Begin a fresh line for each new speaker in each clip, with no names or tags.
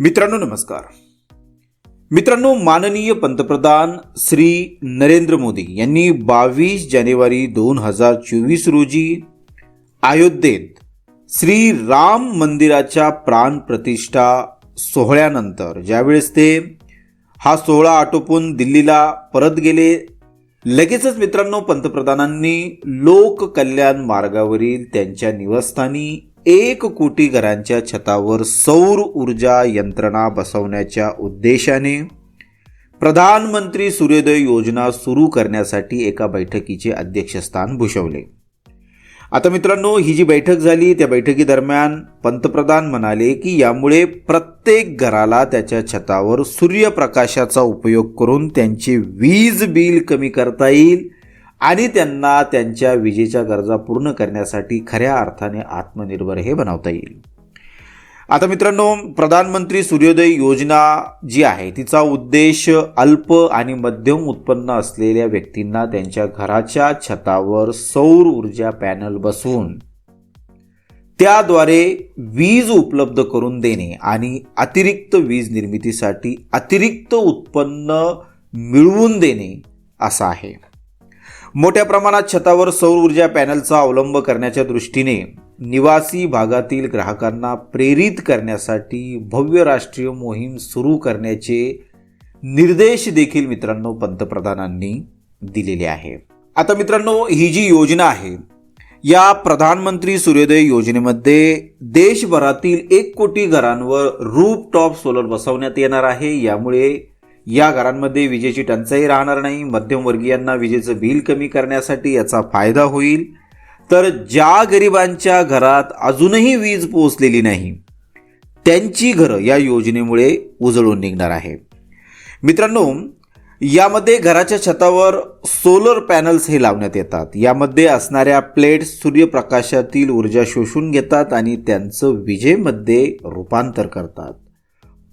मित्रांनो नमस्कार. मित्रांनो माननीय पंतप्रधान श्री नरेंद्र मोदी यांनी बावीस जानेवारी दोन हजार चोवीस रोजी अयोध्येत श्री राम मंदिराच्या प्राणप्रतिष्ठा सोहळ्यानंतर ज्यावेळेस ते हा सोहळा आटोपून दिल्लीला परत गेले लगेचच मित्रांनो पंतप्रधानांनी लोककल्याण मार्गावरील त्यांच्या निवासस्थानी एक कोटी घरांच्या छतावर सौर ऊर्जा यंत्रणा बसवण्याच्या उद्देशाने प्रधानमंत्री सूर्योदय योजना सुरू करण्यासाठी एका बैठकीचे अध्यक्षस्थान भूषवले. आता मित्रांनो ही जी बैठक झाली त्या बैठकीदरम्यान पंतप्रधान म्हणाले की यामुळे प्रत्येक घराला त्याच्या छतावर सूर्यप्रकाशाचा उपयोग करून त्यांचे वीज बिल कमी करता येईल आणि त्यांना त्यांच्या विजेच्या गरजा पूर्ण करण्यासाठी खऱ्या अर्थाने आत्मनिर्भर हे बनवता येईल. आता मित्रांनो प्रधानमंत्री सूर्योदय योजना जी आहे तिचा उद्देश अल्प आणि मध्यम उत्पन्न असलेल्या व्यक्तींना त्यांच्या घराच्या छतावर सौर ऊर्जा पॅनल बसवून त्याद्वारे वीज उपलब्ध करून देणे आणि अतिरिक्त वीज निर्मितीसाठी अतिरिक्त उत्पन्न मिळवून देणे असं आहे. मोठ्या प्रमाणात छतावर सौर ऊर्जा पॅनलचा अवलंब करण्याच्या दृष्टीने निवासी भागातील ग्राहकांना प्रेरित करण्यासाठी भव्य राष्ट्रीय मोहीम सुरू करण्याचे निर्देश देखील मित्रांनो पंतप्रधानांनी दिलेले आहे. आता मित्रांनो ही जी योजना आहे या प्रधानमंत्री सूर्योदय योजनेमध्ये देशभरातील एक कोटी घरांवर रूप टॉप सोलर बसवण्यात येणार आहे. यामुळे या घरांमध्ये विजेची टंचाई राहणार नाही. मध्यमवर्गीयांना विजेचं बिल कमी करण्यासाठी याचा फायदा होईल. तर ज्या गरिबांच्या घरात अजूनही वीज पोहोचलेली नाही त्यांची घरं या योजनेमुळे उजळून निघणार आहे. मित्रांनो यामध्ये घराच्या छतावर सोलर पॅनल्स हे लावण्यात येतात. यामध्ये असणाऱ्या प्लेट्स सूर्यप्रकाशातील ऊर्जा शोषून घेतात आणि त्यांचं विजेमध्ये रूपांतर करतात.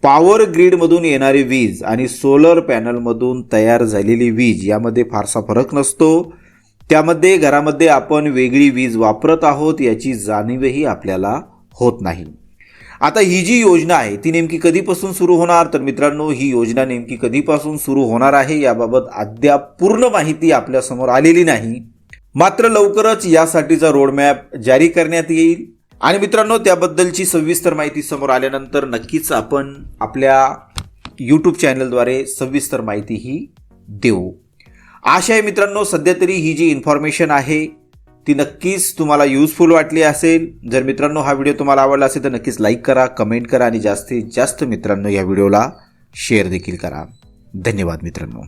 पॉवर ग्रीडमधून येणारी वीज आणि सोलर पॅनलमधून तयार झालेली वीज यामध्ये फारसा फरक नसतो. त्यामध्ये घरामध्ये आपण वेगळी वीज वापरत आहोत याची जाणीवही आपल्याला होत नाही. आता ही जी योजना आहे ती नेमकी कधीपासून सुरू होणार? तर मित्रांनो ही योजना नेमकी कधीपासून सुरू होणार आहे याबाबत अद्याप पूर्ण माहिती आपल्यासमोर आलेली नाही. मात्र लवकरच यासाठीचा रोडमॅप जारी करण्यात येईल. आणि मित्रांनो त्याबद्दलची सविस्तर माहिती समोर आल्यानंतर नक्कीच आपण आपल्या यूट्यूब चॅनलद्वारे सविस्तर माहिती ही देऊ. आशा आहे मित्रांनो सध्या तरी ही जी इन्फॉर्मेशन आहे ती नक्कीच तुम्हाला युजफुल वाटली असेल. जर मित्रांनो हा व्हिडिओ तुम्हाला आवडला असेल तर नक्कीच लाईक करा कमेंट करा आणि जास्तीत जास्त मित्रांनो या व्हिडिओला शेअर देखील करा. धन्यवाद मित्रांनो.